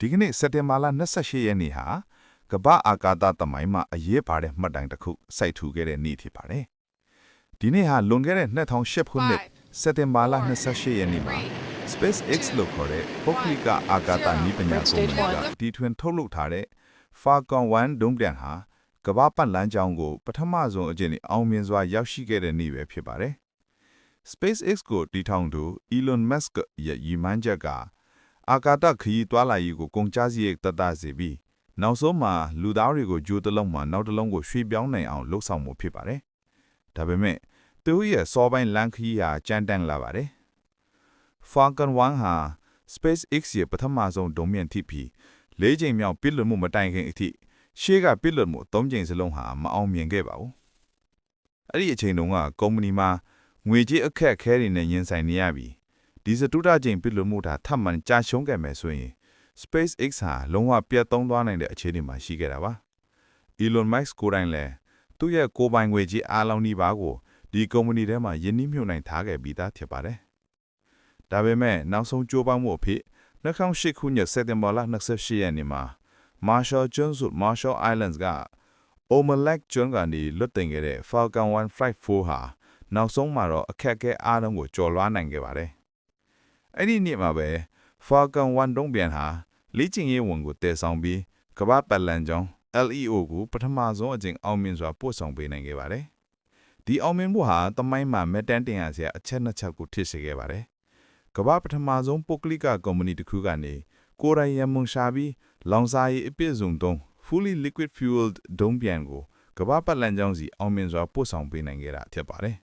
ဒီကနေ့စက်တင်ဘာလ28ရက်နေ့ဟာကမ္ဘာအာကာသသမိုင်းမှာအရေးပါတဲ့မှတ်တိုင်တစ်ခုစိုက်ထူခဲ့တဲ့နေ့ဖြစ်ပါတယ်။ဒီနေ့ဟာလွန်ခဲ့တဲ့2008ခုနှစ်စက်တင်ဘာလ28ရက်နေ့မှာ SpaceX လို့ခေါ်တဲ့ပုဂ္ဂလိကအာကာသနည်းပညာကုမ္ပဏီကတီထွင်ထုတ်လုပ်ထားတဲ့ Falcon 1ဒုံးပျံဟာကမ္ဘာပတ်လမ်းကြောင်းကိုပထမဆုံးအကြိမ်နဲ့အောင်မြင်စွာရောက်ရှိခဲ့တဲ့နေ့ပဲဖြစ်ပါတယ်။ SpaceX ကိုတည်ထောင်သူ Elon Musk ရဲ့ရည်မှန်းချက်က အာကာသခရီးတွာလာရေးကိုကုန်ကျစရိတ်သက်သာစေပြီးနောက်ဆုံးမှာလူသားတွေကိုဂျိုးတစ်လုံးမှနောက်တစ်လုံးကိုရွှေ့ပြောင်းနိုင်အောင်လှုပ်ဆောင်မှုဖြစ်ပါတယ်။ဒါပေမဲ့သူရဲ့စောပိုင်းလမ်းခရီးဟာကြမ်းတမ်းလာပါတယ်။ Falcon 1ဟာ SpaceX ရဲ့ပထမဆုံးဒုံးမြင့်ထိပြီး၄ချိန်မြောက်ပစ်လွတ်မှုမတိုင်ခင်အထိရှေ့ကပစ်လွတ်မှု၃ချိန်စလုံးဟာမအောင်မြင်ခဲ့ပါဘူး။အဲ့ဒီအချိန်တုန်းကကုမ္ပဏီမှာငွေကြေးအခက်အခဲတွေနဲ့ရင်ဆိုင်နေရပြီး ဒီစတုတချိန်ပြစ်လို့မှုတာထပ်မံကြာရှုံးခဲ့မယ်ဆိုရင် SpaceX ဟာလုံးဝပြတ်သုံးသွားနိုင်တဲ့အခြေအနေမှာရှိခဲ့တာပါ။ Elon Musk ကိုယ်တိုင်လည်းသူ့ရဲ့ကိုယ်ပိုင်ငွေကြီးအားလုံးဒီပါကိုဒီကုမ္ပဏီထဲမှာယင်းနှိမ့်မြှုပ်နှံထားခဲ့ပြီးသားဖြစ်ပါတယ်။ဒါပေမဲ့နောက်ဆုံးကြိုးပမ်းမှုအဖြစ်2008ခုနှစ်စက်တင်ဘာလ28ရက်နေ့မှာ Marshall ကျွန်းစု Marshall Islands က Omelek ကျွန်းကနေလွတ်တင်ခဲ့တဲ့ Falcon 1 Flight 4ဟာနောက်ဆုံးမှာတော့အခက်အခဲအားလုံးကိုကျော်လွှားနိုင်ခဲ့ပါတယ်။ အဲ့ဒီနေ့မှာပဲ Falcon 1ဒုံးပျံဟာလေ့ကျင့်ရေးဝန်ကိုတည်ဆောင်ပြီးကမ္ဘာပတ်လမ်းကြောင်း LEO ကိုပထမဆုံးအကြိမ်အောင်မြင်စွာပို့ဆောင်ပေးနိုင်ခဲ့ပါတယ်။ဒီအောင်မြင်မှုဟာတမိုင်းမှာမက်တန်တင်ရစရာအချက်နှစ်ချက်ကိုထည့်စေခဲ့ပါတယ်။ကမ္ဘာပထမဆုံးပုဂ္ဂလိကကုမ္ပဏီတစ်ခုကနေကိုယ်တိုင်ရမုံရှာပြီးလောင်စာရည်အပြည့်စုံသုံး fully liquid fueled ဒုံးပျံကိုကမ္ဘာပတ်လမ်းကြောင်းစီအောင်မြင်စွာပို့ဆောင်ပေးနိုင်ခဲ့တာဖြစ်ပါတယ်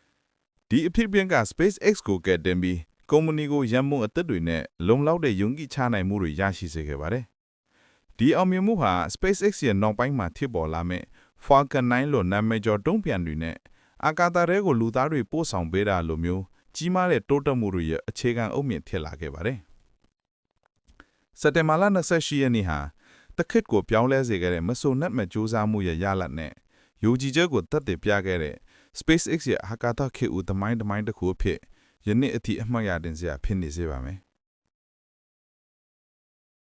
။ဒီအဖြစ်ပြန်က SpaceX ကိုကဲတင်ပြီး ကုမ္ပဏီကိုရန်မုံအသက်တွေနဲ့လုံလောက်တဲ့ယုံကြည်ချနိုင်မှုတွေရရှိစေခဲ့ပါတယ်။ဒီအောင်မြင်မှုဟာ SpaceX ရဲ့နောက်ပိုင်းမှာဖြစ်ပေါ်လာမဲ့ Falcon 9လို့နာမည်ကျော်တုံးပြန်တွေနဲ့အာကာသထဲကိုလူသားတွေပို့ဆောင်ပေးတာလိုမျိုးကြီးမားတဲ့တိုးတက်မှုတွေရဲ့အခြေခံအုတ်မြစ်ဖြစ်လာခဲ့ပါတယ်။စက်တင်ဘာလ28ရက်နေ့ဟာတခစ်ကိုပြောင်းလဲစေခဲ့တဲ့မဆိုနဲ့မကြိုးစားမှုရဲ့ရလဒ်နဲ့ယုံကြည်ချက်ကိုတတ်သိပြခဲ့တဲ့ SpaceX ရဲ့အာကာသခေတ်ဦးသမိုင်းသမိုင်းတစ်ခုအဖြစ် ယနေ့အထိအမှတ်ရတင်စရာဖြစ်နေစေပါမယ်။